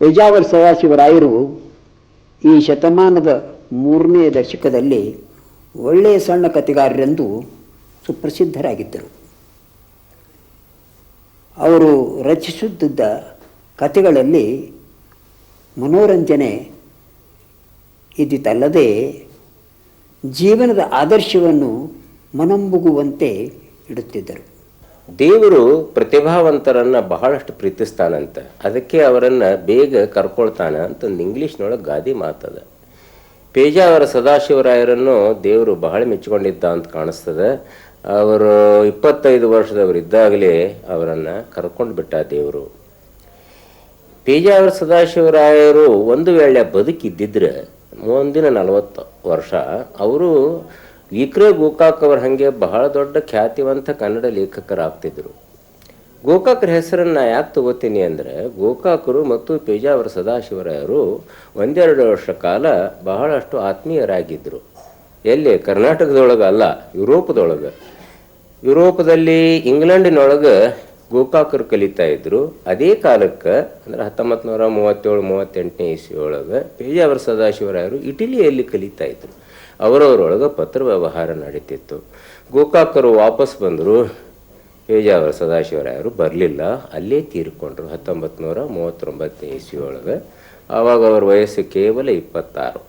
ಪೇಜಾವರ ಸದಾಶಿವರಾಯರು ಈ ಶತಮಾನದ ಮೂರನೇ ದಶಕದಲ್ಲಿ ಒಳ್ಳೆಯ ಸಣ್ಣ ಕಥೆಗಾರರೆಂದು ಸುಪ್ರಸಿದ್ಧರಾಗಿದ್ದರು. ಅವರು ರಚಿಸುತ್ತಿದ್ದ ಕಥೆಗಳಲ್ಲಿ ಮನೋರಂಜನೆ ಇದ್ದಿತಲ್ಲದೆ ಜೀವನದ ಆದರ್ಶವನ್ನು ಮನಂಬುಗುವಂತೆ ಇಡುತ್ತಿದ್ದರು. ದೇವರು ಪ್ರತಿಭಾವಂತರನ್ನ ಬಹಳಷ್ಟು ಪ್ರೀತಿಸ್ತಾನಂತ. ಅದಕ್ಕೆ ಅವರನ್ನ ಬೇಗ ಕರ್ಕೊಳ್ತಾನೆ ಅಂತ ಒಂದು ಇಂಗ್ಲೀಷ್ನೊಳಗೆ ಗಾದಿ ಮಾತದ. ಪೇಜಾವರ ಸದಾಶಿವರಾಯರನ್ನು ದೇವರು ಬಹಳ ಮೆಚ್ಚಿಕೊಂಡಿದ್ದ ಅಂತ ಕಾಣಿಸ್ತದೆ. ಅವರು ಇಪ್ಪತ್ತೈದು ವರ್ಷದವರಿದ್ದಾಗಲೇ ಅವರನ್ನು ಕರ್ಕೊಂಡು ಬಿಟ್ಟ ದೇವರು. ಪೇಜಾವರ ಸದಾಶಿವರಾಯರು ಒಂದು ವೇಳೆ ಬದುಕಿದ್ದಿದ್ರೆ ಮುಂದಿನ ನಲವತ್ತು ವರ್ಷ, ಅವರು ವಿಕ್ರೇ ಗೋಕಾಕ್ ಅವ್ರ ಹಾಗೆ ಬಹಳ ದೊಡ್ಡ ಖ್ಯಾತಿವಂತ ಕನ್ನಡ ಲೇಖಕರಾಗ್ತಿದ್ರು. ಗೋಕಾಕರ ಹೆಸರನ್ನು ಯಾಕೆ ತಗೋತೀನಿ ಅಂದರೆ ಗೋಕಾಕರು ಮತ್ತು ಪೇಜಾವರ ಸದಾಶಿವರಾಯರು ಒಂದೆರಡು ವರ್ಷ ಕಾಲ ಬಹಳಷ್ಟು ಆತ್ಮೀಯರಾಗಿದ್ದರು ಎಲ್ಲಿ? ಕರ್ನಾಟಕದೊಳಗೆ ಅಲ್ಲ, ಯುರೋಪದೊಳಗೆ. ಯುರೋಪದಲ್ಲಿ ಇಂಗ್ಲೆಂಡಿನೊಳಗೆ ಗೋಕಾಕರು ಕಲಿತಾ ಇದ್ರು. ಅದೇ ಕಾಲಕ್ಕೆ, ಅಂದ್ರೆ ಹತ್ತೊಂಬತ್ತು ನೂರ ಮೂವತ್ತೇಳು, ಮೂವತ್ತೆಂಟನೇ ಇಸ್ವಿ ಒಳಗೆ ಪೇಜಾವರ ಸದಾಶಿವರಾಯರು ಇಟಲಿಯಲ್ಲಿ ಕಲಿತಾ ಇದ್ರು. ಅವರವರೊಳಗೆ ಪತ್ರ ವ್ಯವಹಾರ ನಡೀತಿತ್ತು. ಗೋಕಾಕರು ವಾಪಸ್ ಬಂದರು. ಪೇಜಾವರ ಸದಾಶಿವರಾಯರು ಬರಲಿಲ್ಲ. ಅಲ್ಲೇ ತೀರಿಕೊಂಡ್ರು ಹತ್ತೊಂಬತ್ತು ನೂರ ಮೂವತ್ತೊಂಬತ್ತನೇ ಇಸ್ವಿ ಒಳಗೆ ಆವಾಗ ಅವ್ರ ವಯಸ್ಸು ಕೇವಲ ಇಪ್ಪತ್ತಾರು.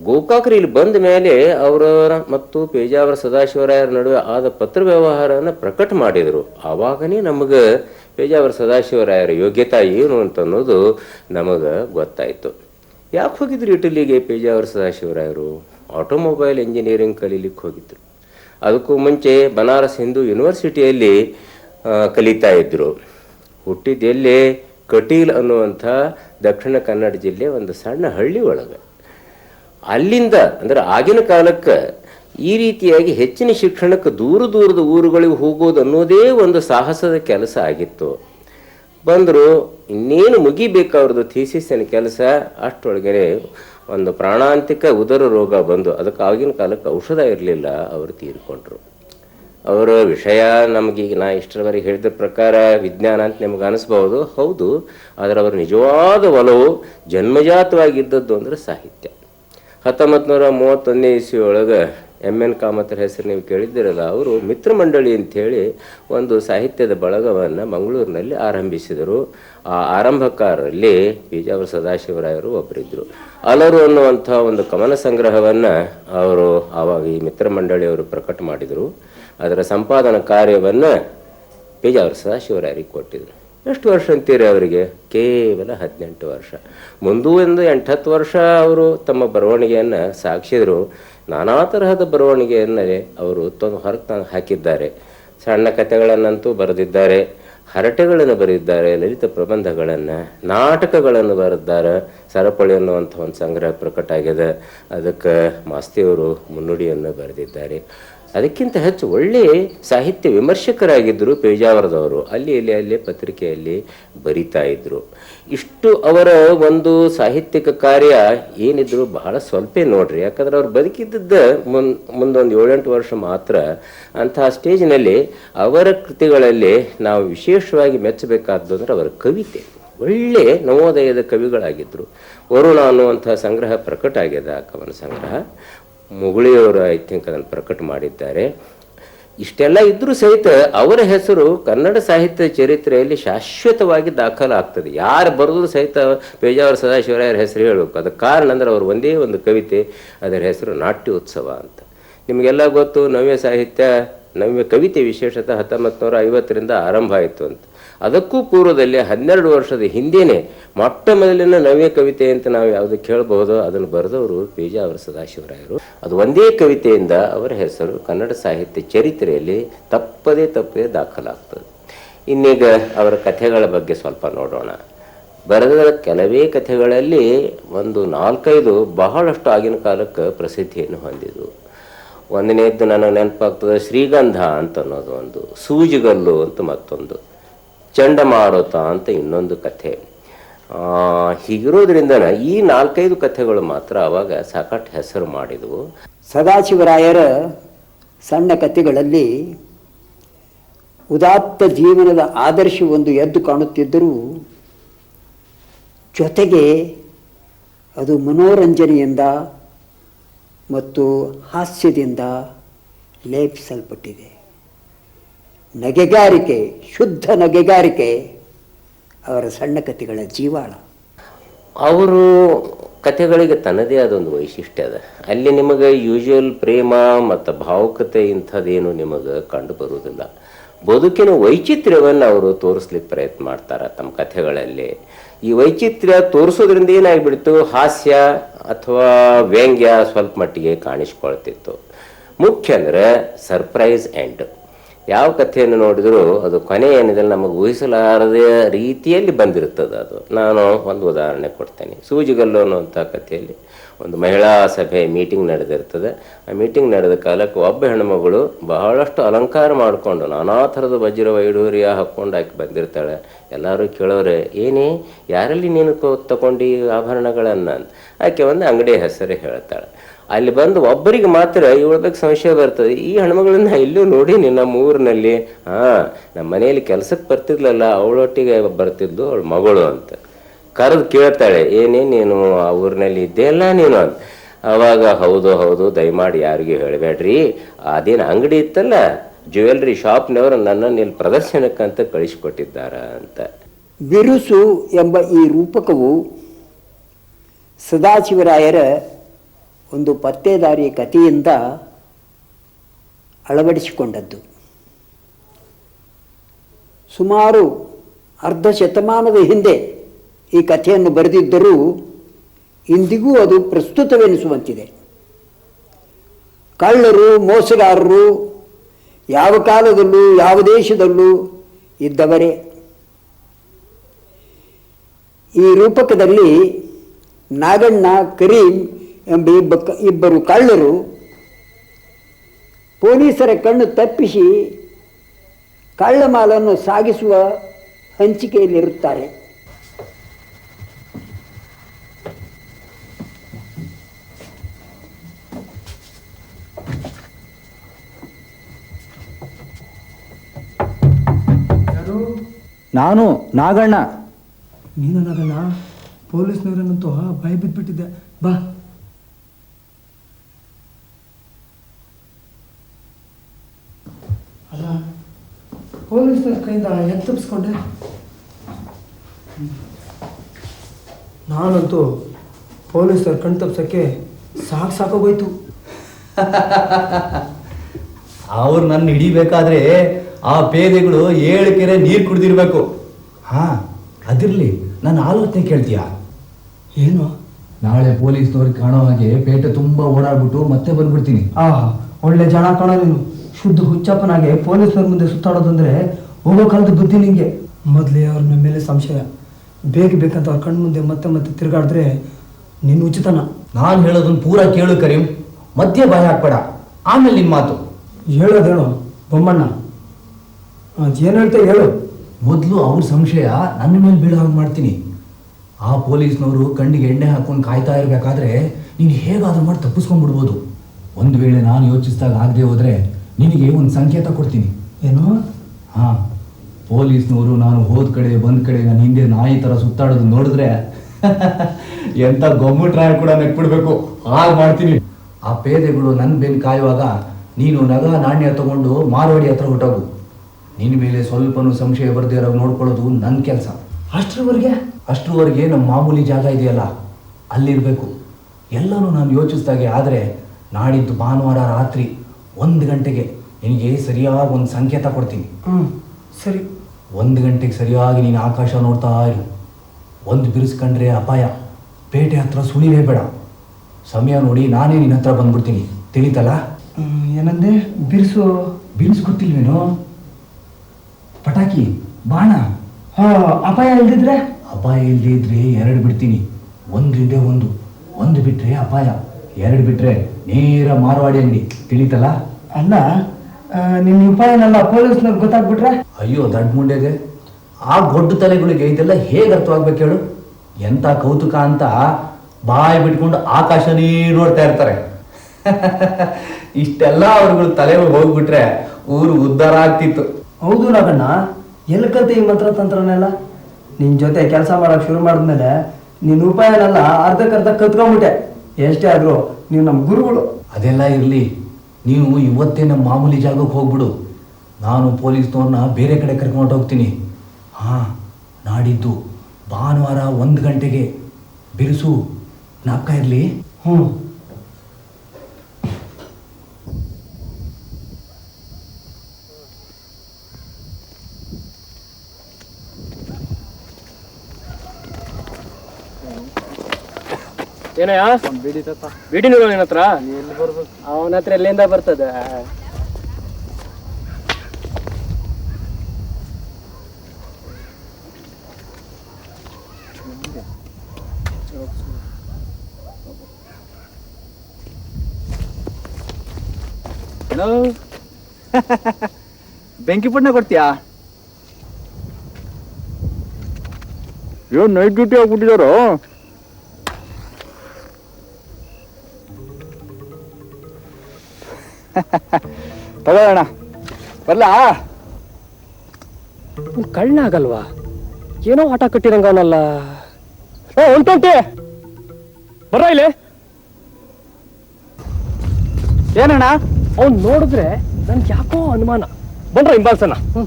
ಗೋಕಾಕರು ಇಲ್ಲಿ ಬಂದ ಮೇಲೆ ಅವರ ಮತ್ತು ಪೇಜಾವರ ಸದಾಶಿವರಾಯರ ನಡುವೆ ಆದ ಪತ್ರ ವ್ಯವಹಾರವನ್ನು ಪ್ರಕಟ ಮಾಡಿದರು. ಆವಾಗನೇ ನಮಗೆ ಪೇಜಾವರ ಸದಾಶಿವರಾಯರ ಯೋಗ್ಯತಾ ಏನು ಅಂತ ಅನ್ನೋದು ನಮಗೆ ಗೊತ್ತಾಯಿತು. ಯಾಕೆ ಹೋಗಿದ್ರು ಇಟಲಿಗೆ ಪೇಜಾವರ ಸದಾಶಿವರಾಯರು? ಆಟೋಮೊಬೈಲ್ ಇಂಜಿನಿಯರಿಂಗ್ ಕಲೀಲಿಕ್ಕೆ ಹೋಗಿದ್ರು. ಅದಕ್ಕೂ ಮುಂಚೆ ಬನಾರಸ್ ಹಿಂದೂ ಯೂನಿವರ್ಸಿಟಿಯಲ್ಲಿ ಕಲಿತಾ ಇದ್ದರು ಹುಟ್ಟಿದ್ದಲ್ಲಿ ಕಟೀಲ್ ಅನ್ನುವಂಥ ದಕ್ಷಿಣ ಕನ್ನಡ ಜಿಲ್ಲೆ ಒಂದು ಸಣ್ಣ ಹಳ್ಳಿ ಒಳಗೆ. ಅಲ್ಲಿಂದ, ಅಂದ್ರೆ ಆಗಿನ ಕಾಲಕ್ಕೆ ಈ ರೀತಿಯಾಗಿ ಹೆಚ್ಚಿನ ಶಿಕ್ಷಣಕ್ಕೆ ದೂರ ದೂರದ ಊರುಗಳಿಗೆ ಹೋಗೋದು ಅನ್ನೋದೇ ಒಂದು ಸಾಹಸದ ಕೆಲಸ ಆಗಿತ್ತು. ಬಂದರು, ಇನ್ನೇನು ಮುಗಿಬೇಕು ಅವ್ರದ್ದು ಥೀಸಿಸಿನ ಕೆಲಸ ಅಷ್ಟೊಳಗನೆ ಒಂದು ಪ್ರಾಣಾಂತಿಕ ಉದರ ರೋಗ ಬಂದು ಅದಕ್ಕೆ ಆಗಿನ ಕಾಲಕ್ಕೆ ಔಷಧ ಇರಲಿಲ್ಲ, ಅವರು ತೀರ್ಕೊಂಡ್ರು. ಅವರ ವಿಷಯ ನಮಗೀಗ ನಾ ಇಷ್ಟರವರೆಗೆ ಹೇಳಿದ ಪ್ರಕಾರ ವಿಜ್ಞಾನ ಅಂತ ನಿಮ್ಗೆ ಅನಿಸ್ಬಹುದು, ಹೌದು, ಆದರೆ ಅವರ ನಿಜವಾದ ಒಲವು ಜನ್ಮಜಾತವಾಗಿದ್ದದ್ದು ಅಂದರೆ ಸಾಹಿತ್ಯ. ಹತ್ತೊಂಬತ್ತು ನೂರ ಮೂವತ್ತೊಂದನೇ ಇಸ್ವಿ ಒಳಗೆ ಎಂ ಎನ್ ಕಾಮತರ ಹೆಸರು ನೀವು ಕೇಳಿದ್ದಿರಲ್ಲ, ಅವರು ಮಿತ್ರ ಮಂಡಳಿ ಅಂಥೇಳಿ ಒಂದು ಸಾಹಿತ್ಯದ ಬಳಗವನ್ನು ಮಂಗಳೂರಿನಲ್ಲಿ ಆರಂಭಿಸಿದರು. ಆ ಆರಂಭಕಾರರಲ್ಲಿ ಬಿಜಾಪುರ ಸದಾಶಿವರಾಯರು ಒಬ್ಬರಿದ್ದರು ಅಲರು ಅನ್ನುವಂಥ ಒಂದು ಕವನ ಸಂಗ್ರಹವನ್ನು ಅವರು ಆವಾಗ ಈ ಮಿತ್ರ ಮಂಡಳಿಯವರು ಪ್ರಕಟ ಮಾಡಿದರು. ಅದರ ಸಂಪಾದನಾ ಕಾರ್ಯವನ್ನು ಬಿಜಾಪುರ ಸದಾಶಿವರಾಯರಿಗೆ ಕೊಟ್ಟಿದ್ರು. ಎಷ್ಟು ವರ್ಷ ಅಂತೀರಿ ಅವರಿಗೆ? ಕೇವಲ ಹದಿನೆಂಟು ವರ್ಷ. ಮುಂದೂ ಒಂದು ಎಂಟತ್ತು ವರ್ಷ ಅವರು ತಮ್ಮ ಬರವಣಿಗೆಯನ್ನು ಸಾಕ್ಷಿದ್ರು ನಾನಾ ತರಹದ ಬರವಣಿಗೆಯನ್ನೇ ಅವರು ತಂದು ಹೊರಗೆ ಹಾಕಿದ್ದಾರೆ. ಸಣ್ಣ ಕಥೆಗಳನ್ನಂತೂ ಬರೆದಿದ್ದಾರೆ. ಹರಟೆಗಳನ್ನು ಬರೆದಿದ್ದಾರೆ, ಲಲಿತ ಪ್ರಬಂಧಗಳನ್ನು, ನಾಟಕಗಳನ್ನು ಬರೆದಿದ್ದಾರೆ, ಸರಪಳಿ ಅನ್ನುವಂಥ ಒಂದು ಸಂಗ್ರಹ ಪ್ರಕಟ ಆಗಿದೆ ಅದಕ್ಕೆ ಮಾಸ್ತಿಯವರು ಮುನ್ನುಡಿಯನ್ನು ಬರೆದಿದ್ದಾರೆ. ಅದಕ್ಕಿಂತ ಹೆಚ್ಚು ಒಳ್ಳೆ ಸಾಹಿತ್ಯ ವಿಮರ್ಶಕರಾಗಿದ್ದರು ಪೇಜಾವರದವರು. ಅಲ್ಲಿ, ಇಲ್ಲಿ, ಅಲ್ಲಿ ಪತ್ರಿಕೆಯಲ್ಲಿ ಬರಿತಾ ಇದ್ದರು ಇಷ್ಟು ಅವರ ಒಂದು ಸಾಹಿತ್ಯಿಕ ಕಾರ್ಯ ಏನಿದ್ರು ಬಹಳ ಸ್ವಲ್ಪ ನೋಡ್ರಿ. ಯಾಕಂದ್ರೆ ಅವ್ರು ಬದುಕಿದ್ದ ಮುನ್, ಮುಂದೊಂದು ಏಳೆಂಟು ವರ್ಷ ಮಾತ್ರ ಅಂತಹ ಸ್ಟೇಜ್ನಲ್ಲಿ ಅವರ ಕೃತಿಗಳಲ್ಲಿ ನಾವು ವಿಶೇಷವಾಗಿ ಮೆಚ್ಚಬೇಕಾದ್ದು ಅಂದ್ರೆ ಅವರ ಕವಿತೆ. ಒಳ್ಳೆ ನವೋದಯದ ಕವಿಗಳಾಗಿದ್ದರು ವರುಣ ಅನ್ನುವಂಥ ಸಂಗ್ರಹ ಪ್ರಕಟ ಆಗ್ಯದ ಕವನ ಸಂಗ್ರಹ. ಮುಗುಳಿಯವರು ಐ ಥಿಂಕ್ ಅದನ್ನು ಪ್ರಕಟ ಮಾಡಿದ್ದಾರೆ. ಇಷ್ಟೆಲ್ಲ ಇದ್ರೂ ಸಹಿತ ಅವರ ಹೆಸರು ಕನ್ನಡ ಸಾಹಿತ್ಯ ಚರಿತ್ರೆಯಲ್ಲಿ ಶಾಶ್ವತವಾಗಿ ದಾಖಲಾಗ್ತದೆ. ಯಾರು ಬರೆದ್ರು ಸಹಿತ ಪೇಜಾವರ ಸದಾಶಿವರಾಯರ ಹೆಸರು ಹೇಳಬೇಕು. ಅದಕ್ಕೆ ಕಾರಣ ಅಂದರೆ ಅವರು ಒಂದೇ ಒಂದು ಕವಿತೆ, ಅದರ ಹೆಸರು ನಾಟ್ಯೋತ್ಸವ ಅಂತ. ನಿಮಗೆಲ್ಲ ಗೊತ್ತು, ನವ್ಯ ಸಾಹಿತ್ಯ, ನವ್ಯ ಕವಿತೆ ವಿಶೇಷತಃ ಹತ್ತೊಂಬತ್ತು ನೂರ ಐವತ್ತರಿಂದ ಆರಂಭ ಆಯಿತು ಅಂತ. ಅದಕ್ಕೂ ಪೂರ್ವದಲ್ಲಿ ಹನ್ನೆರಡು ವರ್ಷದ ಹಿಂದೆಯೇ ಮೊಟ್ಟ ಮೊದಲಿನ ನವ್ಯ ಕವಿತೆ ಅಂತ ನಾವು ಯಾವುದು ಕೇಳಬಹುದು ಅದನ್ನು ಬರೆದವರು ಪೇಜಾವರ ಸದಾಶಿವರಾಯರು. ಅದು ಒಂದೇ ಕವಿತೆಯಿಂದ ಅವರ ಹೆಸರು ಕನ್ನಡ ಸಾಹಿತ್ಯ ಚರಿತ್ರೆಯಲ್ಲಿ ತಪ್ಪದೇ ತಪ್ಪದೇ ದಾಖಲಾಗ್ತದೆ. ಇನ್ನೀಗ ಅವರ ಕಥೆಗಳ ಬಗ್ಗೆ ಸ್ವಲ್ಪ ನೋಡೋಣ. ಬರೆದ ಕೆಲವೇ ಕಥೆಗಳಲ್ಲಿ ಒಂದು ನಾಲ್ಕೈದು ಬಹಳಷ್ಟು ಆಗಿನ ಕಾಲಕ್ಕೆ ಪ್ರಸಿದ್ಧಿಯನ್ನು ಹೊಂದಿದ್ವು. ಒಂದನೇದ್ದು ನನಗೆ ನೆನಪಾಗ್ತದೆ ಶ್ರೀಗಂಧ ಅಂತ ಅನ್ನೋದು ಒಂದು, ಸೂಜಿಗಲ್ಲು ಅಂತ ಮತ್ತೊಂದು. ಚಂಡಮಾರುತ ಅಂತ ಇನ್ನೊಂದು ಕಥೆ. ಹೀಗಿರೋದ್ರಿಂದ ಈ ನಾಲ್ಕೈದು ಕಥೆಗಳು ಮಾತ್ರ ಅವಾಗ ಸಾಕಷ್ಟು ಹೆಸರು ಮಾಡಿದವು. ಸದಾಶಿವರಾಯರ ಸಣ್ಣ ಕಥೆಗಳಲ್ಲಿ ಉದಾತ್ತ ಜೀವನದ ಆದರ್ಶ ಒಂದು ಎದ್ದು ಕಾಣುತ್ತಿದ್ದರೂ ಜೊತೆಗೆ ಅದು ಮನೋರಂಜನೆಯಿಂದ ಮತ್ತು ಹಾಸ್ಯದಿಂದ ಲೇಪಿಸಲ್ಪಟ್ಟಿದೆ. ನಗೆಗಾರಿಕೆ, ಶುದ್ಧ ನಗೆಗಾರಿಕೆ, ಅವರ ಸಣ್ಣ ಕಥೆಗಳ ಜೀವಾಳ. ಅವರು ಕಥೆಗಳಿಗೆ ತನ್ನದೇ ಆದ ಒಂದು ವೈಶಿಷ್ಟ್ಯ ಅದ. ಅಲ್ಲಿ ನಿಮಗೆ ಯೂಶುವಲ್ ಪ್ರೇಮ ಮತ್ತು ಭಾವುಕತೆ ಇಂಥದ್ದೇನು ನಿಮಗೆ ಕಂಡು ಬರುವುದಿಲ್ಲ. ಬದುಕಿನ ವೈಚಿತ್ರ್ಯವನ್ನು ಅವರು ತೋರಿಸ್ಲಿಕ್ಕೆ ಪ್ರಯತ್ನ ಮಾಡ್ತಾರೆ ತಮ್ಮ ಕಥೆಗಳಲ್ಲಿ. ಈ ವೈಚಿತ್ರ್ಯ ತೋರಿಸೋದ್ರಿಂದ ಏನಾಗಿಬಿಡ್ತು? ಹಾಸ್ಯ ಅಥವಾ ವ್ಯಂಗ್ಯ ಸ್ವಲ್ಪ ಮಟ್ಟಿಗೆ ಕಾಣಿಸ್ಕೊಳ್ತಿತ್ತು. ಮುಖ್ಯ ಅಂದರೆ ಸರ್ಪ್ರೈಸ್ ಎಂಡ್ ಯಾವ ಕಥೆಯನ್ನು ನೋಡಿದರೂ ಅದು ಕೊನೆ ಏನಿದೆ ನಮಗೆ ಊಹಿಸಲಾರದ ರೀತಿಯಲ್ಲಿ ಬಂದಿರುತ್ತದೆ ಅದು. ನಾನು ಒಂದು ಉದಾಹರಣೆ ಕೊಡ್ತೇನೆ. ಸೂಜಿಗಲ್ಲು ಅನ್ನುವಂಥ ಕಥೆಯಲ್ಲಿ ಒಂದು ಮಹಿಳಾ ಸಭೆ ಮೀಟಿಂಗ್ ನಡೆದಿರ್ತದೆ. ಆ ಮೀಟಿಂಗ್ ನಡೆದ ಕಾಲಕ್ಕೆ ಒಬ್ಬ ಹೆಣ್ಮಗಳು ಬಹಳಷ್ಟು ಅಲಂಕಾರ ಮಾಡಿಕೊಂಡು ನಾನಾ ಥರದ ವಜ್ರ ವೈಡೂರ್ಯ ಹಾಕ್ಕೊಂಡು ಆಕೆ ಬಂದಿರ್ತಾಳೆ. ಎಲ್ಲರೂ ಕೇಳೋರೆ, ಏನೇ, ಯಾರಲ್ಲಿ ನೀನು ತಗೊಂಡು ಆಭರಣಗಳನ್ನು ಆಕೆ ಒಂದು ಅಂಗಡಿ ಹೆಸರು ಹೇಳ್ತಾಳೆ. ಅಲ್ಲಿ ಬಂದು ಒಬ್ಬರಿಗೆ ಮಾತ್ರ ಇವಳ ಬಗ್ಗೆ ಸಂಶಯ ಬರ್ತದೆ. ಈ ಹೆಣ್ಮಗಳನ್ನ ಇಲ್ಲೂ ನೋಡಿ ನಮ್ಮ ಊರಿನಲ್ಲಿ ಹಾ ನಮ್ಮ ಮನೆಯಲ್ಲಿ ಕೆಲಸಕ್ಕೆ ಬರ್ತಿದ್ಲಲ್ಲ, ಅವಳೊಟ್ಟಿಗೆ ಬರ್ತಿದ್ದು ಅವಳ ಮಗಳು ಅಂತ. ಕರೆದು ಕೇಳ್ತಾಳೆ ಏನೇ ನೀನು ಆ ಊರಿನಲ್ಲಿ ಇದ್ದೆಲ್ಲ ನೀನು ಅಂತ. ಅವಾಗ, ಹೌದು ಹೌದು, ದಯಮಾಡಿ ಯಾರಿಗೂ ಹೇಳಬೇಡ್ರಿ. ಅದೇನು ಅಂಗಡಿ ಇತ್ತಲ್ಲ, ಜ್ಯುವೆಲ್ರಿ ಶಾಪ್ನವರು ನನ್ನನ್ನು ಇಲ್ಲಿ ಪ್ರದರ್ಶನಕ್ಕಂತ ಕಳಿಸಿಕೊಟ್ಟಿದ್ದಾರ ಅಂತ. ಬಿರುಸು ಎಂಬ ಈ ರೂಪಕವು ಸದಾಶಿವರಾಯರ ಒಂದು ಪತ್ತೇದಾರಿ ಕಥೆಯಿಂದ ಅಳವಡಿಸಿಕೊಂಡದ್ದು. ಸುಮಾರು ಅರ್ಧ ಶತಮಾನದ ಹಿಂದೆ ಈ ಕಥೆಯನ್ನು ಬರೆದಿದ್ದರೂ ಇಂದಿಗೂ ಅದು ಪ್ರಸ್ತುತವೆನಿಸುವಂತಿದೆ. ಕಳ್ಳರು, ಮೋಸಗಾರರು ಯಾವ ಕಾಲದಲ್ಲೂ, ಯಾವ ದೇಶದಲ್ಲೂ ಇದ್ದವರೇ. ಈ ರೂಪಕದಲ್ಲಿ ನಾಗಣ್ಣ, ಕರೀಂ ಎಂಬ ಇಬ್ಬ ಇಬ್ಬರು ಕಳ್ಳರು ಪೊಲೀಸರ ಕಣ್ಣು ತಪ್ಪಿಸಿ ಕಳ್ಳಮಾಲನ್ನು ಸಾಗಿಸುವ ಹಂಚಿಕೆಯಲ್ಲಿರುತ್ತಾರೆ. ನಾನು ನಾಗಣ್ಣ. ನೀನು ನಾಗಣ್ಣ? ಪೊಲೀಸ್ನವರನ್ನಂತೂ ಭಯ ಬಿದ್ದುಬಿಟ್ಟಿದ್ದೆ ಬಾ. ಅಲ್ಲ ಪೊಲೀಸ್ನವ್ರ ಕೈಯಿಂದ ಎತ್ತಪ್ಸ್ಕೊಂಡೆ ತಪ್ಪಿಸ್ಕೊಂಡೆ ನಾನಂತೂ ಪೊಲೀಸ್ನವ್ರ ಕಣ್ ತಪ್ಸೋಕ್ಕೆ ಸಾಕು ಸಾಕೋಗೋಯ್ತು. ಅವ್ರು ನನ್ನ ಹಿಡಿಬೇಕಾದ್ರೆ ಆ ಪೇದೆಗಳು ಏಳು ಕೆರೆ ನೀರು ಕುಡ್ದಿರ್ಬೇಕು. ಹಾ ಅದಿರಲಿ. ನನ್ನ ಆಲೋಚನೆ ಕೇಳ್ತೀಯಾ? ಏನು? ನಾಳೆ ಪೊಲೀಸ್ನವ್ರಿಗೆ ಕಾಣೋ ಹಾಗೆ ಪೇಟೆ ತುಂಬ ಓಡಾಡ್ಬಿಟ್ಟು ಮತ್ತೆ ಬಂದ್ಬಿಡ್ತೀನಿ. ಆ ಒಳ್ಳೆ ಜನ ಕಾಣೋ ನೀನು. ಶುದ್ಧ ಹುಚ್ಚಪ್ಪನಾಗೆ ಪೊಲೀಸರ ಮುಂದೆ ಸುತ್ತಾಡೋದಂದ್ರೆ ಹೋಗೋ ಕಾಲದ ಬುದ್ಧಿ ನಿಂಗೆ. ಮೊದಲೇ ಅವ್ರ ನಮ್ಮ ಮೇಲೆ ಸಂಶಯ. ಬೇಗ ಬೇಕಂತ ಅವ್ರ ಕಣ್ಣು ಮುಂದೆ ಮತ್ತೆ ಮತ್ತೆ ತಿರುಗಾಡಿದ್ರೆ ನಿನ್ನ ಉಚಿತನ. ನಾನು ಹೇಳೋದನ್ನ ಪೂರ ಕೇಳು ಕರೀಂ. ಮಧ್ಯೆ ಭಯ ಹಾಕ್ಬೇಡ. ಆಮೇಲೆ ನಿಮ್ಮ ಮಾತು. ಹೇಳೋದೇಳು ಬೊಮ್ಮಣ್ಣ. ಏನು ಹೇಳ್ತಾ ಹೇಳು. ಮೊದಲು ಅವ್ರ ಸಂಶಯ ನನ್ನ ಮೇಲೆ ಬೀಳೋ ಹಾಗೆ ಮಾಡ್ತೀನಿ. ಆ ಪೊಲೀಸ್ನವರು ಕಣ್ಣಿಗೆ ಎಣ್ಣೆ ಹಾಕೊಂಡು ಕಾಯ್ತಾ ಇರಬೇಕಾದ್ರೆ ನೀನು ಹೇಗಾದ್ರೂ ಮಾಡಿ ತಪ್ಪಿಸ್ಕೊಂಡ್ಬಿಡ್ಬೋದು. ಒಂದು ವೇಳೆ ನಾನು ಯೋಚಿಸಿದಾಗ ಆಗದೆ ಹೋದ್ರೆ ನಿನಗೆ ಒಂದು ಸಂಕೇತ ಕೊಡ್ತೀನಿ. ಏನು? ಹಾಂ ಪೊಲೀಸ್ನವರು ನಾನು ಹೋದ ಕಡೆ ಬಂದ ಕಡೆ ನಾನು ಹಿಂದೆ ನಾಯಿ ಥರ ಸುತ್ತಾಡೋದು ನೋಡಿದ್ರೆ ಎಂಥ ಗೊಮ್ಮು ಟ್ರಾಯ್ ಕೂಡ ನೆಕ್ಬಿಡ್ಬೇಕು. ಹಾಗೆ ಮಾಡ್ತೀನಿ. ಆ ಪೇದೆಗಳು ನನ್ನ ಬೆನ್ನು ಕಾಯುವಾಗ ನೀನು ನಗ ನಾಣ್ಯ ತಗೊಂಡು ಮಾರವಾಡಿ ಹತ್ರ ಹೊಟ್ಟೋಗು. ನಿನ್ನ ಮೇಲೆ ಸ್ವಲ್ಪನೂ ಸಂಶಯ ಬರದೇ ಇರೋ ನೋಡ್ಕೊಳ್ಳೋದು ನನ್ನ ಕೆಲಸ. ಅಷ್ಟರವರೆಗೆ? ಅಷ್ಟರವರೆಗೆ ನಮ್ಮ ಮಾಮೂಲಿ ಜಾಗ ಇದೆಯಲ್ಲ ಅಲ್ಲಿರಬೇಕು. ಎಲ್ಲನೂ ನಾನು ಯೋಚಿಸ್ದಾಗೆ ಆದರೆ ನಾಡಿದ್ದು ಭಾನುವಾರ ರಾತ್ರಿ ಒಂದು ಗಂಟೆಗೆ ನಿನಗೆ ಸರಿಯಾಗಿ ಒಂದು ಸಂಕೇತ ಕೊಡ್ತೀನಿ. ಹ್ಞೂ ಸರಿ. ಒಂದು ಗಂಟೆಗೆ ಸರಿಯಾಗಿ ನೀನು ಆಕಾಶ ನೋಡ್ತಾ ಇರು. ಒಂದು ಬಿರುಸ್ಕೊಂಡ್ರೆ ಅಪಾಯ. ಪೇಟೆ ಹತ್ರ ಸುಳಿವೇ ಬೇಡ. ಸಮಯ ನೋಡಿ ನಾನೇ ನಿನ್ನ ಹತ್ರ ಬಂದ್ಬಿಡ್ತೀನಿ. ತಿಳಿತಲ್ಲ? ಏನಂದೆ? ಬಿರುಸು. ಬಿರುಸು ಗೊತ್ತಿಲ್ವೇನು ಪಟಾಕಿ ಬಾಣ. ಹಾ ಅಪಾಯ ಇಲ್ದಿದ್ರೆ? ಅಪಾಯ ಇಲ್ಲದೆ ಇದ್ರೆ ಎರಡು ಬಿಡ್ತೀನಿ. ಒಂದ್ರಿಂದ ಒಂದು. ಒಂದು ಬಿಟ್ಟರೆ ಅಪಾಯ. ಎರಡು ಬಿಟ್ಟರೆ ನೇರ ಮಾರವಾಡಿ ಅಂಗಡಿ. ತಿಳಿತಲ್ಲ? ಅಲ್ಲ ಆ, ನಿನ್ನ ಉಪಾಯನೆಲ್ಲ ಪೊಲೀಸ್ನವ್ರು ಗೊತ್ತಾಗ್ಬಿಟ್ರೆ? ಅಯ್ಯೋ ದಡ್ಡ ಮುಂಡೆಗೆ ಆ ಗೊಡ್ಡು ತಲೆಗಳಿಗೆ ಇದೆಲ್ಲ ಹೇಗೆ ಅರ್ಥವಾಗ್ಬೇಕು ಹೇಳು? ಎಂಥ ಕೌತುಕ ಅಂತ ಬಾಯಿ ಬಿಟ್ಕೊಂಡು ಆಕಾಶನೇ ನೋಡ್ತಾ ಇರ್ತಾರೆ. ಇಷ್ಟೆಲ್ಲ ಅವ್ರುಗಳು ತಲೆ ಹೋಗ್ಬಿಟ್ರೆ ಊರು ಉದ್ಧಾರ ಆಗ್ತಿತ್ತು. ಹೌದು ನಾಗಣ್ಣ ಎಲ್ಲಿ ಕಲ್ತೆ ಈ ಮಂತ್ರ ತಂತ್ರನೆಲ್ಲ ನಿನ್ನ ಜೊತೆ ಕೆಲಸ ಮಾಡೋಕೆ ಶುರು ಮಾಡಿದ್ಮೇಲೆ ನಿನ್ನ ಉಪಾಯನೆಲ್ಲ ಅರ್ಧಕ್ಕರ್ಧ ಕತ್ಕೊಂಡ್ಬಿಟ್ಟೆ. ಎಷ್ಟೇ ಆದರೂ ನೀವು ನಮ್ಮ ಗುರುಗಳು. ಅದೆಲ್ಲ ಇರಲಿ. ನೀವು ಇವತ್ತೇ ನಮ್ಮ ಮಾಮೂಲಿ ಜಾಗಕ್ಕೆ ಹೋಗ್ಬಿಡು. ನಾನು ಪೊಲೀಸ್ನವ್ರನ್ನ ಬೇರೆ ಕಡೆ ಕರ್ಕೊಂಡು ಹೋಗ್ತೀನಿ. ಹಾಂ, ನಾಡಿದ್ದು ಭಾನುವಾರ ಒಂದು ಗಂಟೆಗೆ. ಬಿರುಸು, ನಾಪ್ಕ ಇರಲಿ? ಹ್ಞೂ ಏನಯ್ಯ? ಬಿಡಿ ನೀವು ನಿನ್ನ ಹತ್ರ? ಅವನ ಹತ್ರ ಎಲ್ಲಿಂದ ಬರ್ತದೆ? ಹಲೋ ಬೆಂಕಿ ಪುಟ್ನ ಕೊಡ್ತೀಯಾ? ಏನ್ ನೈಟ್ ಡ್ಯೂಟಿ ಆಗ್ಬಿಟ್ಟಿದಾರೋ ತಗೋಣ ಬರ್ಲಾ? ಕಳ್ಳ ಆಗಲ್ವಾ ಏನೋ ಆಟ ಕಟ್ಟಿರಂಗ ಅವನಲ್ಲ. ಓ ಬರ ಇಲ್ಲಿ? ಏನಣ್ಣ? ಅವ್ನು ನೋಡಿದ್ರೆ ನನ್ಗೆ ಯಾಕೋ ಅನುಮಾನ. ಬಂದ್ರ ಹಿಂಬಾಲ್ಸಣ್ಣ. ಹ್ಮ್.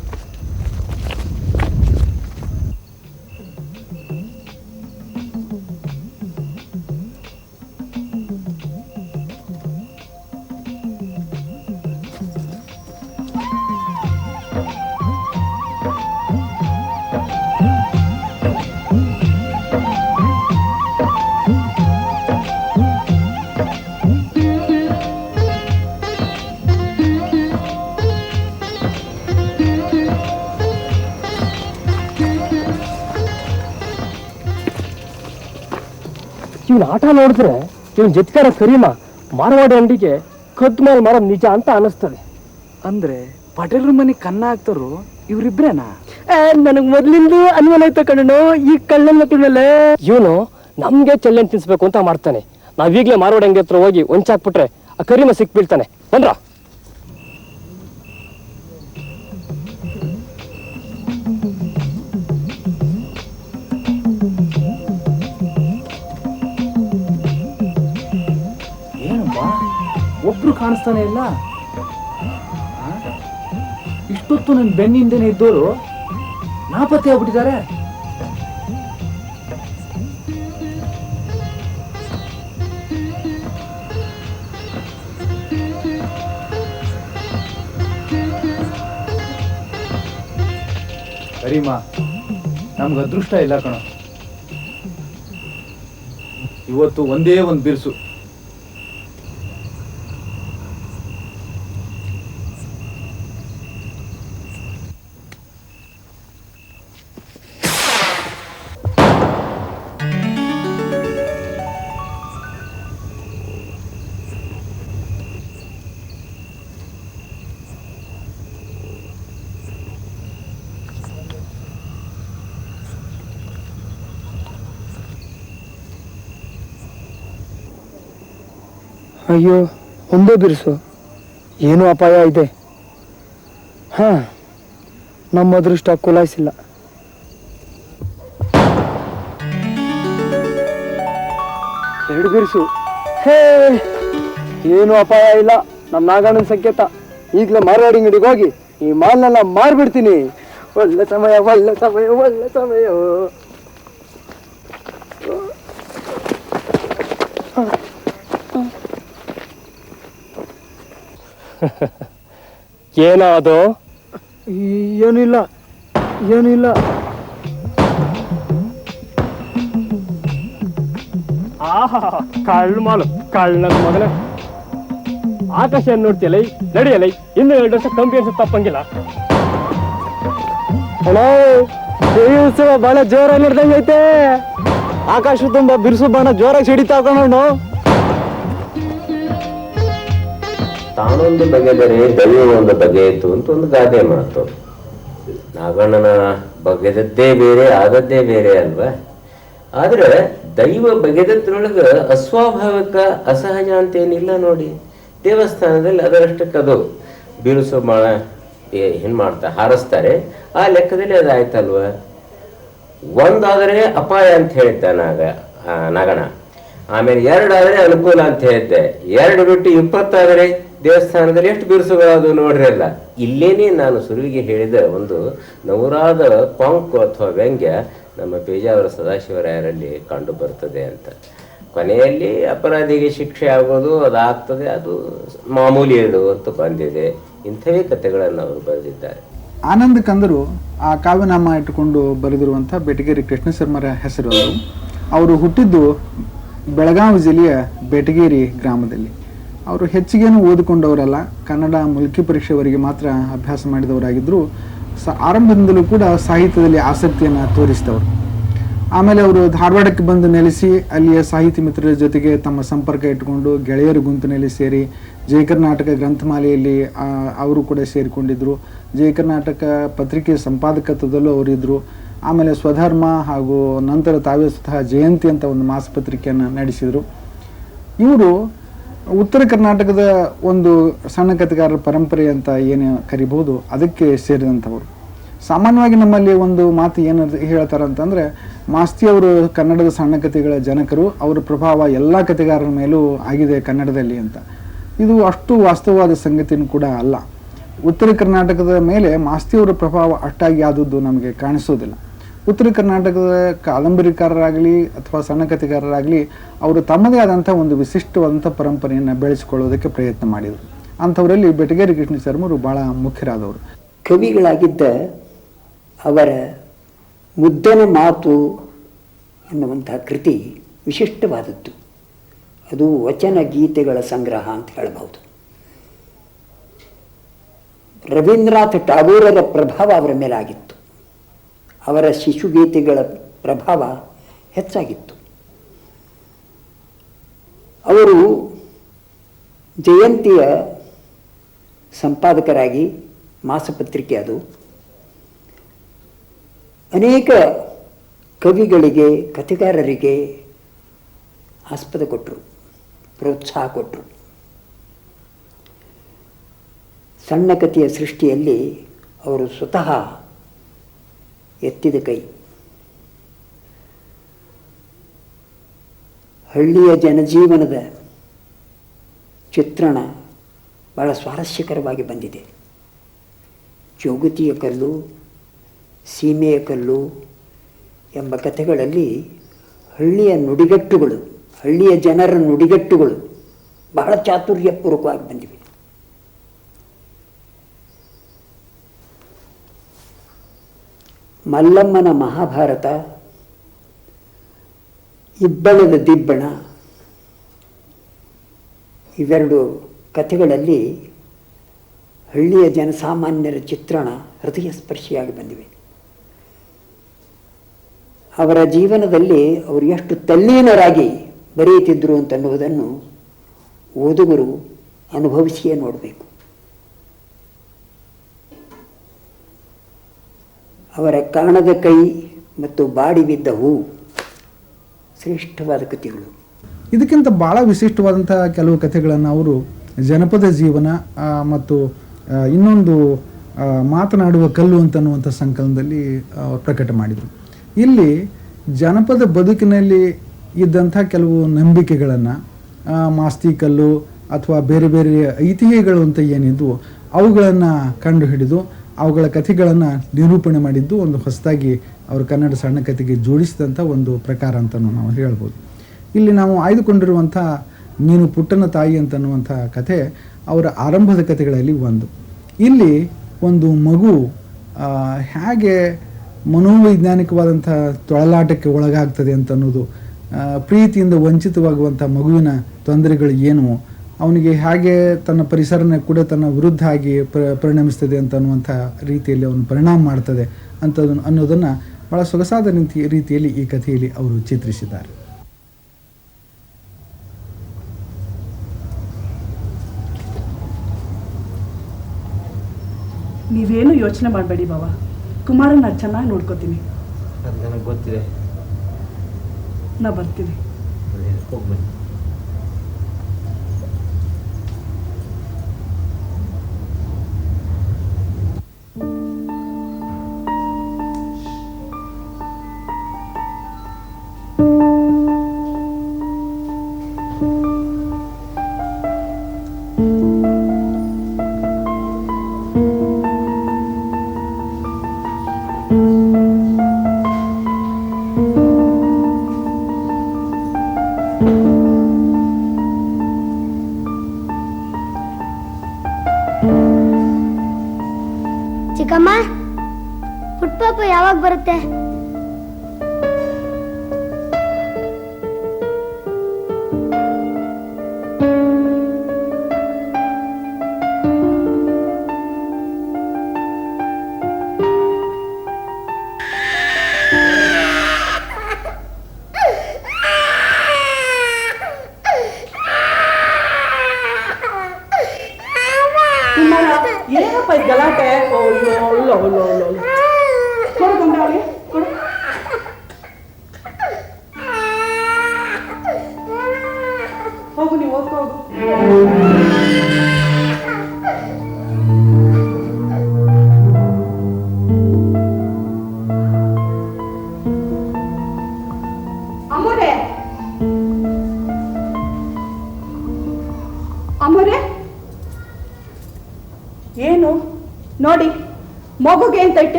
ಇವನ್ ಆಟ ನೋಡಿದ್ರೆ ಇವನ್ ಜತ್ಕಾರ ಕರೀಮ ಮಾರವಾಡಿ ಅಂಡಿಗೆ ಕದ್ದು ಮೇಲೆ ಮರ ನಿಜ ಅಂತ ಅನಿಸ್ತದೆ ಅಂದ್ರೆ ಪಟೇಲ್ರ ಮನೆ ಕನ್ನ ಹಾಕ್ತಾರು ಇವ್ರಿಬ್ರೇನಾ? ನನಗ್ ಮೊದ್ಲಿಂದ ಅನುಮಾನ ಆಯ್ತು ಕಣ್ಣು ಈ ಕಳ್ಳನ್ ಮೇಲೆ. ಇವನು ನಮ್ಗೆ ಚೆಲ್ಲನ್ ತಿನ್ಸ್ಬೇಕು ಅಂತ ಮಾಡ್ತಾನೆ. ನಾವೀಗ್ಲೇ ಮಾರವಾಡಿ ಅಂಗಡಿ ಹತ್ರ ಹೋಗಿ ಒಂಚಾಕ್ಬಿಟ್ರೆ ಆ ಕರೀಮ ಸಿಕ್ಬೀಳ್ತಾನೆ ಬಂದ್ರ? ಕಾಣಿಸ್ತಾನೆ ಇಲ್ಲ? ಇಷ್ಟೊತ್ತು ನನ್ನ ಬೆನ್ನಿಂದನೇ ಇದ್ದವರು ನಾಪತ್ತೆ ಆಗ್ಬಿಟ್ಟಿದ್ದಾರೆ. ಸರಿಮಾ ನಮ್ಗೆ ಅದೃಷ್ಟ ಇಲ್ಲ ಕಣ. ಇವತ್ತು ಒಂದೇ ಒಂದು ಬಿರುಸು. ಅಯ್ಯೋ, ಒಂದೇ ಬಿರುಸು. ಏನೂ ಅಪಾಯ ಇದೆ. ಹಾ, ನಮ್ಮ ಅದೃಷ್ಟ ಕುಲಾಯಿಸಿಲ್ಲ. ಎರಡು ಬಿರುಸು. ಹೇ, ಏನು ಅಪಾಯ ಇಲ್ಲ. ನಮ್ಮ ನಾಗಣ್ಣನ ಸಂಕೇತ. ಈಗಲೇ ಮಾರ್ವಾಡಿ ಅಂಗಡಿಗೆ ಹೋಗಿ ಈ ಮಾಲ್ನೆಲ್ಲ ಮಾರ್ಬಿಡ್ತೀನಿ. ಒಳ್ಳೆ ಸಮಯ ಒಳ್ಳೆ ಸಮಯ ಒಳ್ಳೆ ಸಮಯ. ಏನೋ ಅದು ಏನಿಲ್ಲ ಏನಿಲ್ಲ. ಆಹಾ ಕಳ್ಳ ಮಾಲು ಕಳ್ಳನ ಮಗನ. ಆಕಾಶ ನೋಡ್ತೀಯಲ್ಲ ನಡೆಯಲ್ಲ ಇನ್ನು ಎರಡು ವರ್ಷ ಕಂಪಿ ಅನ್ಸುತ್ತೆ ತಪ್ಪಂಗಿಲ್ಲ. ಅಣ್ಣ ಈ ಉತ್ಸವ ಬಹಳ ಜೋರಾಗಿ ನಡ್ದಂಗೈತೆ. ಆಕಾಶ ತುಂಬಾ ಬಿರುಸು ಬಾಣ ಜೋರಾಗಿ ಸಿಡಿತಾ ಕಣಣ್ಣ. ತಾನೊಂದು ಬಗೆದರೆ ದೈವ ಒಂದು ಬಗೆಯಿತು ಅಂತ ಒಂದು ಗಾದೆ ಮಾತು. ನಾಗಣ್ಣನ ಬಗೆದದ್ದೇ ಬೇರೆ, ಆದದ್ದೇ ಬೇರೆ ಅಲ್ವಾ? ಆದ್ರೆ ದೈವ ಬಗೆದದ್ರೊಳಗ ಅಸ್ವಾಭಾವಿಕ ಅಸಹಜ ಅಂತೇನಿಲ್ಲ ನೋಡಿ. ದೇವಸ್ಥಾನದಲ್ಲಿ ಅದರಷ್ಟಕ್ಕೆ ಅದು ಬಿರುಸು ಮಾಡ ಏನು ಮಾಡ್ತಾ ಹಾರಿಸ್ತಾರೆ. ಆ ಲೆಕ್ಕದಲ್ಲಿ ಅದಾಯ್ತಲ್ವ? ಒಂದಾದರೆ ಅಪಾಯ ಅಂತ ಹೇಳಿದ್ದ ನಾಗ ನಾಗಣ. ಆಮೇಲೆ ಎರಡಾದರೆ ಅನುಕೂಲ ಅಂತ ಹೇಳಿದ್ದೆ. ಎರಡು ಬಿಟ್ಟು ಇಪ್ಪತ್ತಾದರೆ ದೇವಸ್ಥಾನದಲ್ಲಿ ಎಷ್ಟು ಬಿರುಸುಗಳಾದವು ನೋಡ್ರಿ ಅಲ್ಲ. ಇಲ್ಲೇನೆ ನಾನು ಸುರುವಿಗೆ ಹೇಳಿದ ಒಂದು ನವರಾದ ಕೊಂಕು ಅಥವಾ ವ್ಯಂಗ್ಯ ನಮ್ಮ ಪೇಜಾವರ ಸದಾಶಿವರಾಯರಲ್ಲಿ ಕಂಡು ಬರ್ತದೆ ಅಂತ. ಕೊನೆಯಲ್ಲಿ ಅಪರಾಧಿಗೆ ಶಿಕ್ಷೆ ಆಗೋದು, ಅದಾಗ್ತದೆ, ಅದು ಮಾಮೂಲಿ ಅದು ಅಂತ ಬಂದಿದೆ. ಇಂಥವೇ ಕಥೆಗಳನ್ನು ಅವರು ಬರೆದಿದ್ದಾರೆ. ಆನಂದ್ ಕಂದರು ಆ ಕಾವ್ಯನಾಮ ಇಟ್ಟುಕೊಂಡು ಬರೆದಿರುವಂಥ ಬೆಟಗೇರಿ ಕೃಷ್ಣ ಶರ್ಮರ ಹೆಸರು ಅವರು ಹುಟ್ಟಿದ್ದು ಬೆಳಗಾವಿ ಜಿಲ್ಲೆಯ ಬೆಟಗೇರಿ ಗ್ರಾಮದಲ್ಲಿ. ಅವರು ಹೆಚ್ಚಿಗೇನು ಓದಿಕೊಂಡವರಲ್ಲ. ಕನ್ನಡ ಮುಲ್ಕಿ ಪರೀಕ್ಷೆವರೆಗೆ ಮಾತ್ರ ಅಭ್ಯಾಸ ಮಾಡಿದವರಾಗಿದ್ದರು ಸ ಆರಂಭದಿಂದಲೂ ಕೂಡ ಸಾಹಿತ್ಯದಲ್ಲಿ ಆಸಕ್ತಿಯನ್ನು ತೋರಿಸಿದವರು. ಆಮೇಲೆ ಅವರು ಧಾರವಾಡಕ್ಕೆ ಬಂದು ನೆಲೆಸಿ, ಅಲ್ಲಿಯ ಸಾಹಿತಿ ಮಿತ್ರರ ಜೊತೆಗೆ ತಮ್ಮ ಸಂಪರ್ಕ ಇಟ್ಟುಕೊಂಡು ಗೆಳೆಯರ ಗುಂಪಿನಲ್ಲಿ ಸೇರಿ ಜಯ ಕರ್ನಾಟಕ ಗ್ರಂಥಮಾಲೆಯಲ್ಲಿ ಅವರು ಕೂಡ ಸೇರಿಕೊಂಡಿದ್ದರು ಜಯ ಕರ್ನಾಟಕ ಪತ್ರಿಕೆ ಸಂಪಾದಕತ್ವದಲ್ಲೂ ಅವರಿದ್ದರು ಆಮೇಲೆ ಸ್ವಧರ್ಮ ಹಾಗೂ ನಂತರ ತಾವೇ ಸ್ವತಃ ಜಯಂತಿ ಅಂತ ಒಂದು ಮಾಸಪತ್ರಿಕೆಯನ್ನು ನಡೆಸಿದರು. ಇವರು ಉತ್ತರ ಕರ್ನಾಟಕದ ಒಂದು ಸಣ್ಣ ಕಥೆಗಾರರ ಪರಂಪರೆ ಅಂತ ಏನು ಕರಿಬಹುದು ಅದಕ್ಕೆ ಸೇರಿದಂಥವರು. ಸಾಮಾನ್ಯವಾಗಿ ನಮ್ಮಲ್ಲಿ ಒಂದು ಮಾತು ಏನು ಹೇಳ್ತಾರೆ ಅಂತಂದರೆ ಮಾಸ್ತಿಯವರು ಕನ್ನಡದ ಸಣ್ಣ ಕಥೆಗಳ ಜನಕರು, ಅವರ ಪ್ರಭಾವ ಎಲ್ಲ ಕಥೆಗಾರರ ಮೇಲೂ ಆಗಿದೆ ಕನ್ನಡದಲ್ಲಿ ಅಂತ. ಇದು ಅಷ್ಟು ವಾಸ್ತವವಾದ ಸಂಗತಿನೂ ಕೂಡ ಅಲ್ಲ. ಉತ್ತರ ಕರ್ನಾಟಕದ ಮೇಲೆ ಮಾಸ್ತಿಯವರ ಪ್ರಭಾವ ಅಷ್ಟಾಗಿ ಆದದ್ದು ನಮಗೆ ಕಾಣಿಸೋದಿಲ್ಲ. ಉತ್ತರ ಕರ್ನಾಟಕದ ಕಾದಂಬರಿಕಾರರಾಗಲಿ ಅಥವಾ ಸಣ್ಣ ಕಥೆಗಾರರಾಗಲಿ ಅವರು ತಮ್ಮದೇ ಆದಂಥ ಒಂದು ವಿಶಿಷ್ಟವಾದಂಥ ಪರಂಪರೆಯನ್ನು ಬೆಳೆಸಿಕೊಳ್ಳೋದಕ್ಕೆ ಪ್ರಯತ್ನ ಮಾಡಿದರು. ಅಂಥವರಲ್ಲಿ ಬೆಟಗೇರಿ ಕೃಷ್ಣ ಶರ್ಮರು ಭಾಳ ಮುಖ್ಯರಾದವರು. ಕವಿಗಳಾಗಿದ್ದ ಅವರ ಮುದ್ದನ ಮಾತು ಅನ್ನುವಂತಹ ಕೃತಿ ವಿಶಿಷ್ಟವಾದದ್ದು. ಅದು ವಚನ ಗೀತೆಗಳ ಸಂಗ್ರಹ ಅಂತ ಹೇಳಬಹುದು. ರವೀಂದ್ರನಾಥ್ ಟಾಗೂರರ ಪ್ರಭಾವ ಅವರ ಮೇಲಾಗಿತ್ತು. ಅವರ ಶಿಶುಗೀತೆಗಳ ಪ್ರಭಾವ ಹೆಚ್ಚಾಗಿತ್ತು. ಅವರು ಜಯಂತಿಯ ಸಂಪಾದಕರಾಗಿ ಮಾಸಪತ್ರಿಕೆ ಅದು. ಅನೇಕ ಕವಿಗಳಿಗೆ, ಕಥೆಗಾರರಿಗೆ ಆಸ್ಪದ ಕೊಟ್ಟರು ಪ್ರೋತ್ಸಾಹ ಕೊಟ್ಟರು ಸಣ್ಣ ಕಥೆಯ ಸೃಷ್ಟಿಯಲ್ಲಿ ಅವರು ಸ್ವತಃ ಎತ್ತಿದ ಕೈ. ಹಳ್ಳಿಯ ಜನಜೀವನದ ಚಿತ್ರಣ ಬಹಳ ಸ್ವಾರಸ್ಯಕರವಾಗಿ ಬಂದಿದೆ. ಜೋಗತಿಯ ಕಲ್ಲು, ಸೀಮೆಯ ಕಲ್ಲು ಎಂಬ ಕಥೆಗಳಲ್ಲಿ ಹಳ್ಳಿಯ ನುಡಿಗಟ್ಟುಗಳು, ಹಳ್ಳಿಯ ಜನರ ನುಡಿಗಟ್ಟುಗಳು ಬಹಳ ಚಾತುರ್ಯಪೂರ್ವಕವಾಗಿ ಬಂದಿವೆ. ಮಲ್ಲಮ್ಮನ ಮಹಾಭಾರತ ಇಬ್ಬಣದ ದಿಬ್ಬಣ, ಇವೆರಡು ಕಥೆಗಳಲ್ಲಿ ಹಳ್ಳಿಯ ಜನಸಾಮಾನ್ಯರ ಚಿತ್ರಣ ಹೃದಯ ಸ್ಪರ್ಶಿಯಾಗಿ ಬಂದಿವೆ. ಅವರ ಜೀವನದಲ್ಲಿ ಅವರು ಎಷ್ಟು ತಲ್ಲೀನರಾಗಿ ಬರೆಯುತ್ತಿದ್ದರು ಅಂತನ್ನುವುದನ್ನು ಓದುಗರು ಅನುಭವಿಸಿಯೇ ನೋಡಬೇಕು. ಅವರ ಕಾಣದ ಕೈ ಮತ್ತು ಬಾಡಿ ಬಿದ್ದ ಹೂ ಶ್ರೇಷ್ಠವಾದ ಕೃತಿಗಳು. ಇದಕ್ಕಿಂತ ಭಾಳ ವಿಶಿಷ್ಟವಾದಂಥ ಕೆಲವು ಕಥೆಗಳನ್ನು ಅವರು ಜನಪದ ಜೀವನ ಮತ್ತು ಇನ್ನೊಂದು ಮಾತನಾಡುವ ಕಲ್ಲು ಅಂತನ್ನುವಂಥ ಸಂಕಲನದಲ್ಲಿ ಅವರು ಪ್ರಕಟ ಮಾಡಿದರು. ಇಲ್ಲಿ ಜನಪದ ಬದುಕಿನಲ್ಲಿ ಇದ್ದಂಥ ಕೆಲವು ನಂಬಿಕೆಗಳನ್ನು ಮಾಸ್ತಿ ಕಲ್ಲು ಅಥವಾ ಬೇರೆ ಬೇರೆ ಐತಿಹ್ಯಗಳು ಅಂತ ಏನಿದ್ವು, ಅವುಗಳನ್ನು ಕಂಡುಹಿಡಿದು ಅವುಗಳ ಕಥೆಗಳನ್ನು ನಿರೂಪಣೆ ಮಾಡಿದ್ದು ಒಂದು ಹೊಸದಾಗಿ ಅವರ ಕನ್ನಡ ಸಣ್ಣ ಕಥೆಗೆ ಜೋಡಿಸಿದಂಥ ಒಂದು ಪ್ರಕಾರ ಅಂತಲೂ ನಾವು ಹೇಳ್ಬೋದು. ಇಲ್ಲಿ ನಾವು ಆಯ್ದುಕೊಂಡಿರುವಂಥ ನೀನು ಪುಟ್ಟನ ತಾಯಿ ಅಂತನ್ನುವಂಥ ಕಥೆ ಅವರ ಆರಂಭದ ಕಥೆಗಳಲ್ಲಿ ಒಂದು. ಇಲ್ಲಿ ಒಂದು ಮಗು ಹೇಗೆ ಮನೋವೈಜ್ಞಾನಿಕವಾದಂಥ ತೊಳಲಾಟಕ್ಕೆ ಒಳಗಾಗ್ತದೆ ಅಂತ ಅನ್ನೋದು ಪ್ರೀತಿಯಿಂದ ವಂಚಿತವಾಗುವಂಥ ಮಗುವಿನ ತೊಂದರೆಗಳು ಏನು ಅವನಿಗೆ ಹೇಗೆ ತನ್ನ ಪರಿಸರನ ಕೂಡ ತನ್ನ ವಿರುದ್ಧ ಆಗಿ ಪ್ರ ಪರಿಣಮಿಸ್ತದೆ ಅಂತ ಅನ್ನುವಂಥ ರೀತಿಯಲ್ಲಿ ಅವನು ಪರಿಣಾಮ ಮಾಡ್ತದೆ ಅಂತ ಅನ್ನೋದನ್ನು ಭಾಳ ಸೊಗಸಾದ ನಿಂತಿ ರೀತಿಯಲ್ಲಿ ಈ ಕಥೆಯಲ್ಲಿ ಅವರು ಚಿತ್ರಿಸಿದ್ದಾರೆ. ನೀವೇನು ಯೋಚನೆ ಮಾಡಬೇಡಿ ಬಾವ. ಕುಮಾರನ್ನ ಚೆನ್ನಾಗಿ ನೋಡ್ಕೋತೀನಿ. ಅದು ನನಗೆ ಗೊತ್ತಿದೆ. ನಾ ಬರ್ತೀನಿ. ಹೋಗ್ಬನ್ನಿ.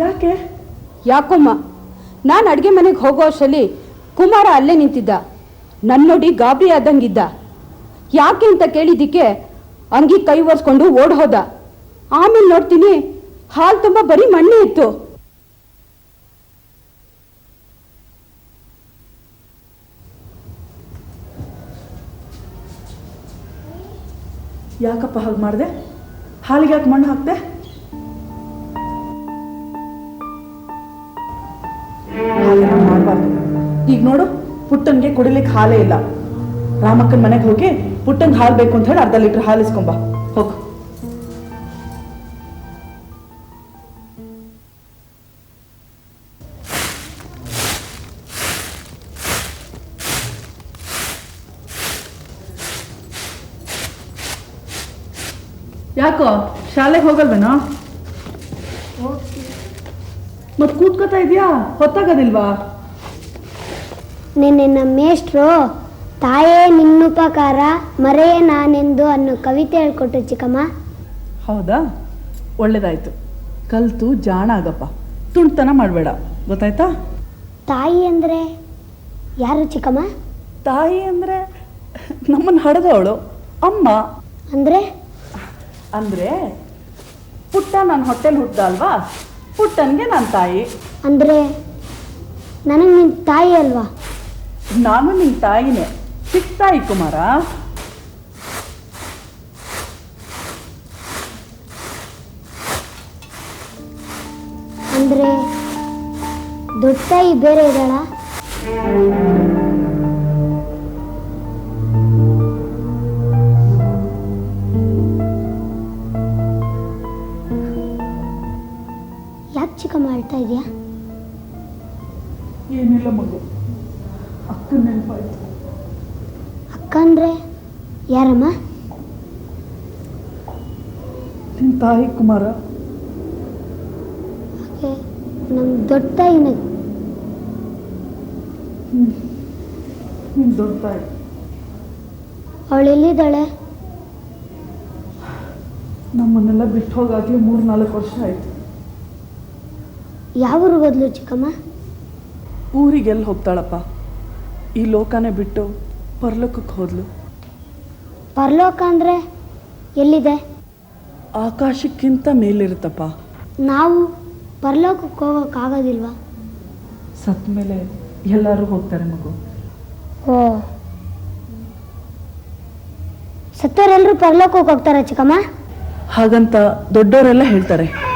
ಯಾಕೆ? ಯಾಕಮ್ಮ? ನಾನು ಅಡುಗೆ ಮನೆಗೆ ಹೋಗೋ ಅಷ್ಟರಲ್ಲಿ ಕುಮಾರ ಅಲ್ಲೇ ನಿಂತಿದ್ದ. ನನ್ನೊಡಿ ನೋಡಿ ಗಾಬರಿ ಆದಂಗಿದ್ದ. ಯಾಕೆ ಅಂತ ಕೇಳಿದ್ದಕ್ಕೆ ಅಂಗಿ ಕೈ ಒರೆಸ್ಕೊಂಡು ಓಡ್ ಹೋದ. ಆಮೇಲೆ ನೋಡ್ತೀನಿ ಹಾಲು ತುಂಬ ಬರೀ ಮಣ್ಣೆ ಇತ್ತು. ಯಾಕಪ್ಪ ಹಾಗೆ ಮಾಡಿದೆ? ಹಾಲಿಗೆ ಯಾಕೆ ಮಣ್ಣು ಹಾಕ್ದೆ? ಈಗ ನೋಡು ಪುಟ್ಟನ್ಗೆ ಕುಡಿಲಿಕ್ಕೆ ಹಾಲೇ ಇಲ್ಲ. ರಾಮಕ್ಕನ ಮನೆಗೆ ಹೋಗಿ ಪುಟ್ಟಂಗೆ ಹಾಲು ಬೇಕು ಅಂತ ಹೇಳಿ ಅರ್ಧ ಲೀಟ್ರ್ ಹಾಲು ಇಸ್ಕೊಂಬ ಹೋಗು. ಯಾಕೋ ಶಾಲೆಗೆ ಹೋಗಲ್ವೇನೋ? ಮತ್ತೆ ಕೂತ್ಕೋತಾ ಇದೆಯಾ? ಹೊತ್ತಾಗೋದಿಲ್ವಾ? ನಿನ್ನೆ ನಮ್ಮ ಮೇಷ್ಟ್ರು ತಾಯೇ ನಿನ್ನುಪಕಾರ ಮರೆಯೇ ನಾನೆಂದು ಅನ್ನೋ ಕವಿತೆ ಹೇಳ್ಕೊಟ್ರು ಚಿಕ್ಕಮ್ಮ. ಹೌದಾ? ಒಳ್ಳೇದಾಯ್ತು. ಕಲ್ತು ಜಾಣ ಆಗಪ್ಪ. ತುಣ್ತನ ಮಾಡಬೇಡ. ಗೊತ್ತಾಯ್ತಾ? ತಾಯಿ ಅಂದರೆ ಯಾರು ಚಿಕ್ಕಮ್ಮ? ತಾಯಿ ಅಂದರೆ ನಮ್ಮನ್ನು ಹಡೆದವಳು. ಅಮ್ಮ. ಅಂದರೆ? ಅಂದರೆ ಪುಟ್ಟ ನನ್ನ ಹೊಟ್ಟೆಲಿ ಹುಟ್ಟ ಅಲ್ವಾ? ಪುಟ್ಟನಿಗೆ ನನ್ನ ತಾಯಿ. ಅಂದರೆ ನನಗೆ ನಿನ್ನ ತಾಯಿ ಅಲ್ವಾ? ನಾನು ನಿನ್ನ ತಾಯಿನೇ ಚಿಕ್ಕ ತಾಯಿ ಕುಮಾರ. ಅಂದರೆ ದೊಡ್ಡ ತಾಯಿ ಬೇರೆ ಇದ್ದಾಳಾ? ತಾಯಿ ಕುಮಾರ? ನಮ್ಮ ದೊಡ್ಡ ತಾಯಿನ. ನಿಮ್ ದೊಡ್ಡ ತಾಯಿ. ಅವಳು ಎಲ್ಲಿದ್ದಾಳೆ? ನಮ್ಮನ್ನೆಲ್ಲ ಬಿಟ್ಟು ಹೋಗಾಗ್ಲಿ ಮೂರು ನಾಲ್ಕು ವರ್ಷ ಆಯ್ತು. ಯಾವ ಊರಿಗೆ ಹೋದ್ಲು ಚಿಕ್ಕಮ್ಮ? ಊರಿಗೆ ಎಲ್ಲಿ ಹೋಗ್ತಾಳಪ್ಪ? ಈ ಲೋಕನೇ ಬಿಟ್ಟು ಪರಲೋಕಕ್ಕೆ ಹೋದ್ಲು. ಪರಲೋಕ ಅಂದ್ರೆ ಎಲ್ಲಿದೆ? ಆಕಾಶಕ್ಕಿಂತ ಮೇಲಿರುತ್ತಪ್ಪ. ನಾವು ಪರಲೋಕಕ್ಕೆ ಹೋಗೋಕ್ಕಾಗೋದಿಲ್ವಾ? ಸತ್ ಮೇಲೆ ಎಲ್ಲರೂ ಹೋಗ್ತಾರೆ ಮಗು. ಓ. ಸತ್ತವರೆಲ್ಲರೂ ಪರಲೋಕಕ್ಕೆ ಹೋಗ್ತಾರೆ ಚಿಕ್ಕಮ್ಮ? ಹಾಗಂತ ದೊಡ್ಡವರೆಲ್ಲ ಹೇಳ್ತಾರೆ.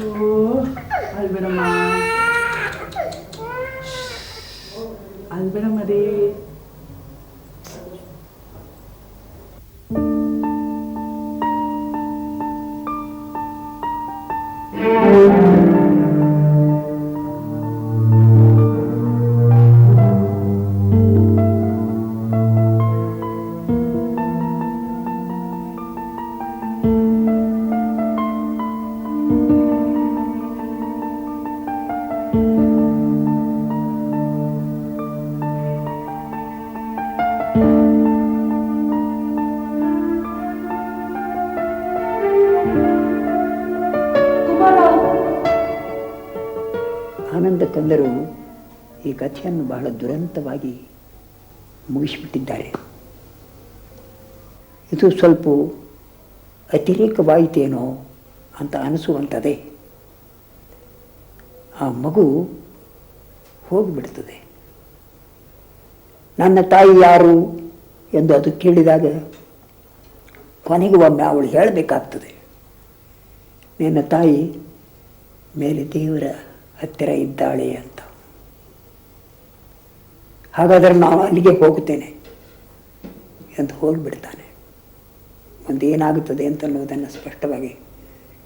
Fechou. Ai, vai ಕಥೆಯನ್ನು ಬಹಳ ದುರಂತವಾಗಿ ಮುಗಿಸಿಬಿಟ್ಟಿದ್ದಾರೆ. ಇದು ಸ್ವಲ್ಪ ಅತಿರೇಕವಾಯಿತೇನೋ ಅಂತ ಅನಿಸುವಂಥದ್ದೇ. ಆ ಮಗು ಹೋಗಿಬಿಡ್ತದೆ. ನನ್ನ ತಾಯಿ ಯಾರು ಎಂದು ಅದು ಕೇಳಿದಾಗ ಕೊನೆಗೆ ಒಮ್ಮೆ ಅವಳು ಹೇಳಬೇಕಾಗ್ತದೆ. ನಿನ್ನ ತಾಯಿ ಮೇಲೆ ದೇವರ ಹತ್ತಿರ ಇದ್ದಾಳೆ ಅಂತ. ಹಾಗಾದರೆ ನಾನು ಅಲ್ಲಿಗೆ ಹೋಗುತ್ತೇನೆ ಎಂದು ಹೋಗಿಬಿಡ್ತಾನೆ. ಒಂದು ಏನಾಗುತ್ತದೆ ಅಂತ ಅನ್ನೋದನ್ನು ಸ್ಪಷ್ಟವಾಗಿ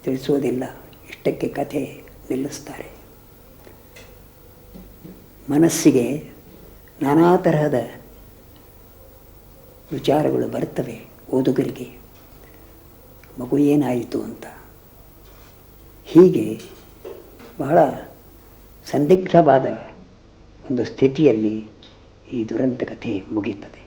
ತಿಳಿಸುವುದಿಲ್ಲ. ಇಷ್ಟಕ್ಕೆ ಕಥೆ ನಿಲ್ಲಿಸ್ತಾರೆ. ಮನಸ್ಸಿಗೆ ನಾನಾ ತರಹದ ವಿಚಾರಗಳು ಬರ್ತವೆ ಓದುಗರಿಗೆ ಮಗು ಏನಾಯಿತು ಅಂತ. ಹೀಗೆ ಬಹಳ ಸಂದಿಗ್ಧವಾದ ಒಂದು ಸ್ಥಿತಿಯಲ್ಲಿ ಈ ದುರಂತ ಕಥೆ ಮುಗೀತದೆ